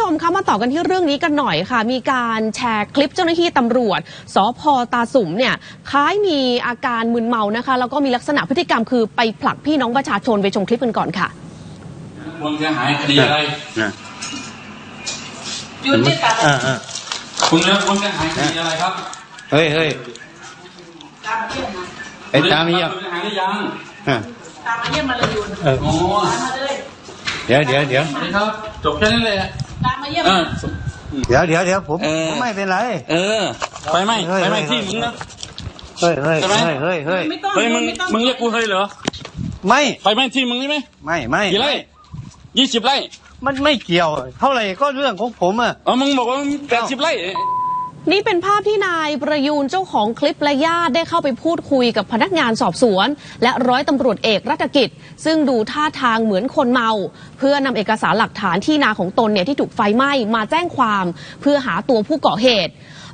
ชมคะมาต่อกันที่เรื่องนี้กันหน่อยค่ะ มีการแชร์คลิปเจ้าหน้าที่ตำรวจสพตาสุมเนี่ยคล้ายมีอาการมึนเมานะคะ แล้วก็มีลักษณะพฤติกรรมคือไปผลักพี่น้องประชาชนไปชมคลิปกันก่อนค่ะความเสียหายคดีอะไรนะยืนที่ตาอ่าอ่าคุณเลือกความเสียหายคดีอะไรครับเฮ้ยเฮ้ยตามมาเยี่ยมมาไอ้ตามเยี่ยมความเสียหายหรือยังอะตามมาเยี่ยมมาเลยยืนเออโอ้ตามมาเลยเดี๋ยวเดี๋ยวเดี๋ยวสวัสดีครับจบแค่นั้นเลย ตามมาเยี่ยม เออ เดี๋ยวเดี๋ยวเดี๋ยวผมเออ ผมไม่เป็นไร เออไฟไหม้เฮ้ยไฟไหม้เฮ้ยที่มึงนะ เฮ้ยเฮ้ยใช่ไหม เฮ้ยเฮ้ยเฮ้ยไม่ต้องเฮ้ยมึงไม่ต้องมึงเรียกกูเฮ้ยเหรอ ไม่ไฟไหม้ที่มึงใช่ไหมไม่ไม่กี่ไร่ยี่สิบไร่มันไม่เกี่ยว เท่าไหร่ก็เรื่องของผมอะอ๋อมึงบอกว่าแปดสิบไร่ นี่เป็นภาพที่นายประยูนเจ้าของคลิปและญาติได้เข้าไปพูดคุยกับพนักงานสอบสวน และร้อยตำรวจเอกรัฐกิจ ซึ่งดูท่าทางเหมือนคนเมา เพื่อนำเอกสารหลักฐานที่นาของตนเนี่ยที่ถูกไฟไหม้มาแจ้งความ เพื่อหาตัวผู้ก่อเหตุ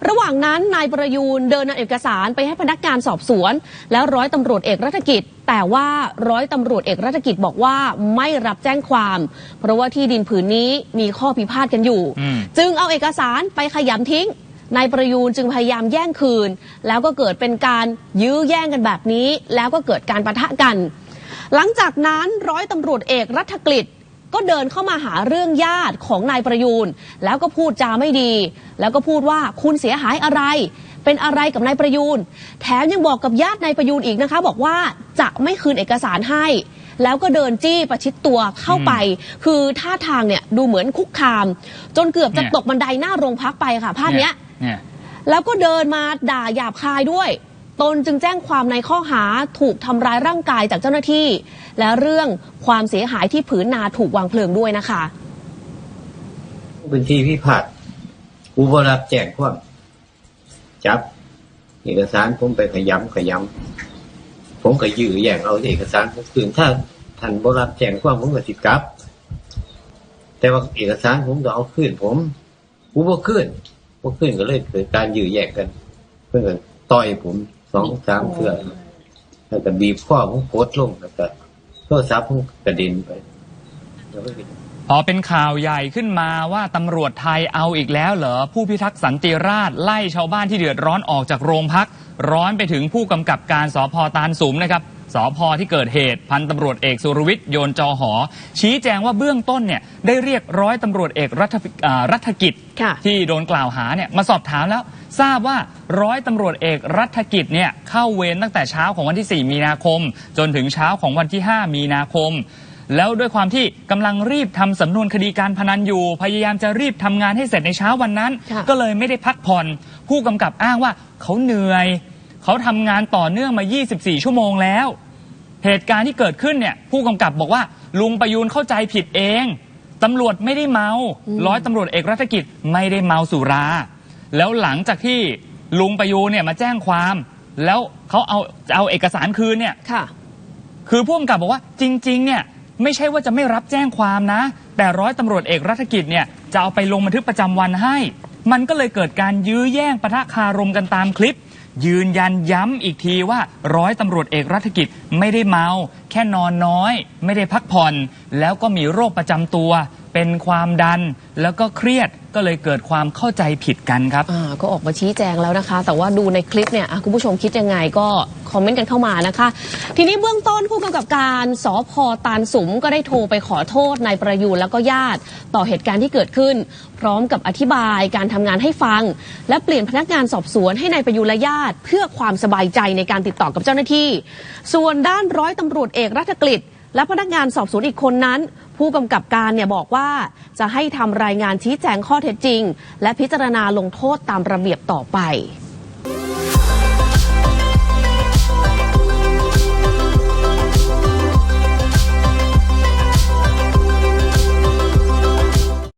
ระหว่างนั้นนายประยูนเดินนำเอกสารไปให้พนักงานสอบสวน แล้วร้อยตำรวจเอกรัฐกิจ แต่ว่าร้อยตำรวจเอกรัฐกิจบอกว่าไม่รับแจ้งความ เพราะว่าที่ดินผืนนี้มีข้อพิพาทกันอยู่อืมจึงเอาเอกสารไปขยำทิ้ง นายประยูนจึงพยายามแย่งคืน แล้วก็เกิดเป็นการยื้อแย่งกันแบบนี้ แล้วก็เกิดการประทะกัน หลังจากนั้นร้อยตำรวจเอกรัฐกฤษก็เดินเข้ามาหาเรื่องญาติของนายประยูนแล้วก็พูดจาไม่ดี แล้วก็พูดว่าคุณเสียหายอะไร เป็นอะไรกับนายประยูนแถมยังบอกกับญาตินายประยูนอีกนะคะ บอกว่าจะไม่คืนเอกสารให้แล้วก็เดินจี้ประชิดตัวเข้าไป คือท่าทางเนี่ยดูเหมือนคุกคาม จนเกือบจะเนี่ยตกบันไดหน้าโรงพักไปค่ะ ภาพเนี้ย เนี่ยแล้วก็เดินมาด่าหยาบคายด้วย ตนจึงแจ้งความในข้อหาถูกทำร้ายร่างกายจากเจ้าหน้าที่ และเรื่องความเสียหายที่ผืนนาถูกวางเพลิงด้วยนะคะ เป็นที่พิพาทกูบ่รับแจ้งความจับ เอกสารผมไปขยำขยำผมก็ยื้อแย่งเอาเอกสารผมคืนถ้าท่านบ่รับแจ้งความผมก็สิกลับ แต่ว่าเอกสารผมก็เอาคืนผมกูบ่คืน บ่คืนก็เลยเกิดการยื้อแย่งกัน เพื่อนก็ต่อยผมสองสามเทื่อแล้วก็บีบข้อผมโคตรลงแล้วก็โทรศัพท์ผมกระเด็นไปแล้วก็พอเป็นข่าวใหญ่ขึ้นมาว่าตำรวจไทยเอาอีกแล้วเหรอผู้พิทักษ์สันติราษฎร์ไล่ชาวบ้านที่เดือดร้อนออกจากโรงพัก ร้อนไปถึงผู้กำกับการสพตาลสุมนะครับ สพที่เกิดเหตุพันตำรวจเอกสุรวิทย์โยนจอหอ ชี้แจงว่าเบื้องต้นเนี่ยได้เรียกร้อยตำรวจเอกรัฐอ่ารัฐกิจ ค่ะ ที่โดนกล่าวหาเนี่ยมาสอบถามแล้ว ทราบว่าร้อยตำรวจเอกรัฐกิจเนี่ยเข้าเวรตั้งแต่เช้าของวันที่ 4 มีนาคม จนถึงเช้าของวันที่ 5 มีนาคม แล้วด้วยความที่กำลังรีบทำสำนวนคดีการพนันอยู่ พยายามจะรีบทำงานให้เสร็จในเช้าวันนั้น ค่ะ ก็เลยไม่ได้พักผ่อน ผู้กำกับอ้างว่าเขาเหนื่อย เขาทำงานต่อเนื่องมา 24 ชั่วโมงแล้ว เหตุการณ์ที่เกิดขึ้นเนี่ยผู้กำกับบอกว่า ลุงประยูนเข้าใจผิดเองตำรวจไม่ได้เมา ร้อยตำรวจเอกรัฐกิจไม่ได้เมาสุรา แล้วหลังจากที่ลุงประยูนเนี่ยมาแจ้งความ แล้วเขาเอาจะเอาเอกสารคืนเนี่ยค่ะ คือผู้กำกับบอกว่าจริง ๆ เนี่ยไม่ใช่ว่าจะไม่รับแจ้งความนะ แต่ร้อยตำรวจเอกรัฐกิจเนี่ยจะเอาไปลงบันทึกประจำวันให้ มันก็เลยเกิดการยื้อแย่งปะทะคารมกันตามคลิป ยืนยันย้ำอีกทีว่าร้อยตำรวจเอกรัฐกิจไม่ได้เมา แค่นอนน้อย ไม่ได้พักผ่อน แล้วก็มีโรคประจำตัว เป็นความดัน แล้วก็เครียด ก็เลยเกิดความเข้าใจผิดกันครับ อ่าก็ออกมาชี้แจงแล้วนะคะ แต่ว่าดูในคลิปเนี่ยอะคุณผู้ชมคิดยังไงก็คอมเมนต์กันเข้ามานะคะ ทีนี้เบื้องต้นผู้กำกับการสพตาลสุมก็ได้โทรไปขอโทษนายประยูนแล้วก็ญาติ ต่อเหตุการณ์ที่เกิดขึ้น พร้อมกับอธิบายการทำงานให้ฟัง และเปลี่ยนพนักงานสอบสวนให้นายประยูนและญาติ เพื่อความสบายใจในการติดต่อกับเจ้าหน้าที่ ส่วนด้านร้อยตำรวจเอกรัฐกฤษ และพนักงานสอบสวนอีกคนนั้น ผู้กำกับการเนี่ยบอกว่าจะให้ทำรายงานชี้แจงข้อเท็จจริง และพิจารณาลงโทษตามระเบียบต่อไป